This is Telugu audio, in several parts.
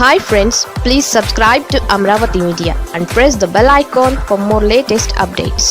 Hi friends please subscribe to Amaravati media and press the bell icon for more latest updates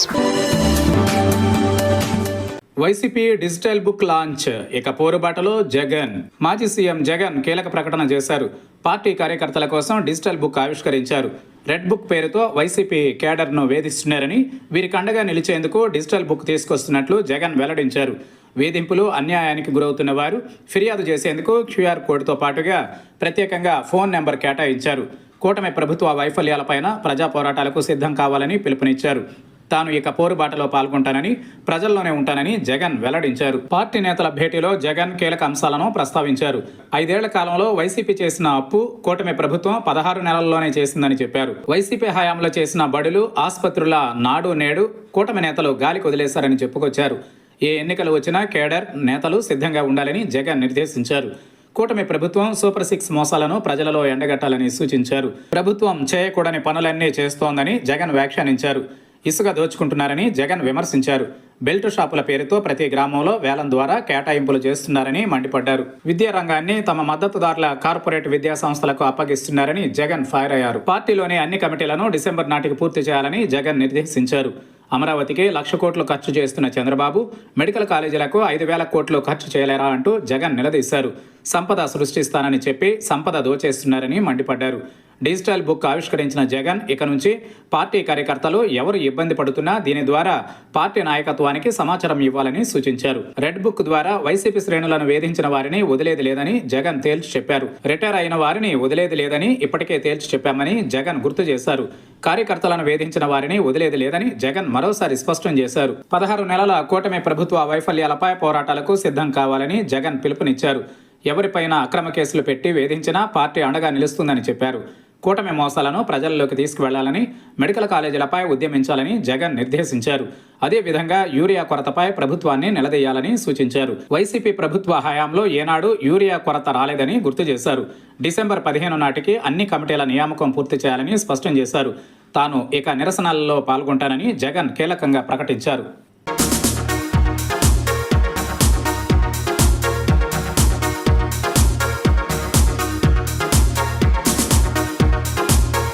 YCP digital book launch ఇక పోరుబాటలో జగన్. మాజీ సీఎం జగన్ కీలక ప్రకటన చేశారు. పార్టీ కార్యకర్తల కోసం డిజిటల్ బుక్ ఆవిష్కరించారు. రెడ్ బుక్ పేరుతో వైసీపీ కేడర్ను వేధిస్తున్నారని వీరికి అండగా నిలిచేందుకు డిజిటల్ బుక్ తీసుకొస్తున్నట్లు జగన్ వెల్లడించారు. వేధింపులు అన్యాయానికి గురవుతున్న వారు ఫిర్యాదు చేసేందుకు క్యూఆర్ కోడ్తో పాటుగా ప్రత్యేకంగా ఫోన్ నెంబర్ కేటాయించారు. కూటమి ప్రభుత్వ వైఫల్యాలపైన ప్రజా పోరాటాలకు సిద్ధం కావాలని పిలుపునిచ్చారు. తాను ఇక పోరుబాటలో పాల్గొంటానని ప్రజల్లోనే ఉంటానని జగన్ వెల్లడించారు. పార్టీ నేతల భేటీలో జగన్ కీలక అంశాలను ప్రస్తావించారు. ఐదేళ్ళ కాలంలో వైసీపీ చేసిన అప్పు కూటమి ప్రభుత్వం పదహారు నెలల్లోనే చేసిందని చెప్పారు. వైసీపీ హయాంలో చేసిన బడులు ఆసుపత్రుల నాడు నేడు కూటమి నేతలు గాలికి వదిలేశారని చెప్పుకొచ్చారు. ఏ ఎన్నికలు వచ్చినా కేడర్ నేతలు సిద్ధంగా ఉండాలని జగన్ నిర్దేశించారు. కూటమి ప్రభుత్వం సూపర్ సిక్స్ మోసాలను ప్రజలలో ఎండగట్టాలని సూచించారు. ప్రభుత్వం చేయకూడని పనులన్నీ చేస్తోందని జగన్ వ్యాఖ్యానించారు. ఇసుక దోచుకుంటున్నారని జగన్ విమర్శించారు. బెల్ట్ షాపుల పేరుతో ప్రతి గ్రామంలో వేలం ద్వారా కేటాయింపులు చేస్తున్నారని మండిపడ్డారు. విద్యా రంగాన్ని తమ మద్దతుదారుల కార్పొరేట్ విద్యా సంస్థలకు అప్పగిస్తున్నారని జగన్ ఫైర్ అయ్యారు. పార్టీలోని అన్ని కమిటీలను డిసెంబర్ నాటికి పూర్తి చేయాలని జగన్ నిర్దేశించారు. అమరావతికి లక్ష కోట్లు ఖర్చు చేస్తున్న చంద్రబాబు మెడికల్ కాలేజీలకు ఐదు వేల కోట్లు ఖర్చు చేయలేరా అంటూ జగన్ నిలదీశారు. సంపద సృష్టిస్తానని చెప్పి సంపద దోచేస్తున్నారని మండిపడ్డారు. డిజిటల్ బుక్ ఆవిష్కరించిన జగన్ ఇక నుంచి పార్టీ కార్యకర్తలు ఎవరు ఇబ్బంది పడుతున్నా దీని ద్వారా పార్టీ నాయకత్వానికి సమాచారం ఇవ్వాలని సూచించారు. రెడ్ బుక్ ద్వారా వైసీపీ శ్రేణులను వేధించిన వారిని వదిలేది లేదని జగన్ తేల్చి చెప్పారు. రిటైర్ అయిన వారిని వదిలేది లేదని ఇప్పటికే తేల్చి చెప్పామని జగన్ గుర్తు చేశారు. కార్యకర్తలను వేధించిన వారిని వదిలేది లేదని జగన్ మరోసారి స్పష్టం చేశారు. పదహారు నెలల కూటమి ప్రభుత్వ వైఫల్యాలపై పోరాటాలకు సిద్ధం కావాలని జగన్ పిలుపునిచ్చారు. ఎవరిపైన అక్రమ కేసులు పెట్టి వేధించినా పార్టీ అండగా నిలుస్తుందని చెప్పారు. కూటమి మోసాలను ప్రజల్లోకి తీసుకువెళ్ళాలని మెడికల్ కాలేజీలపై ఉద్యమించాలని జగన్ నిర్దేశించారు. అదేవిధంగా యూరియా కొరతపై ప్రభుత్వాన్ని నిలదీయాలని సూచించారు. వైసీపీ ప్రభుత్వ హయాంలో ఏనాడు యూరియా కొరత రాలేదని గుర్తు చేశారు. డిసెంబర్ పదిహేను నాటికి అన్ని కమిటీల నియామకం పూర్తి చేయాలని స్పష్టం చేశారు. తాను ఇక నిరసనలలో పాల్గొంటానని జగన్ కీలకంగా ప్రకటించారు.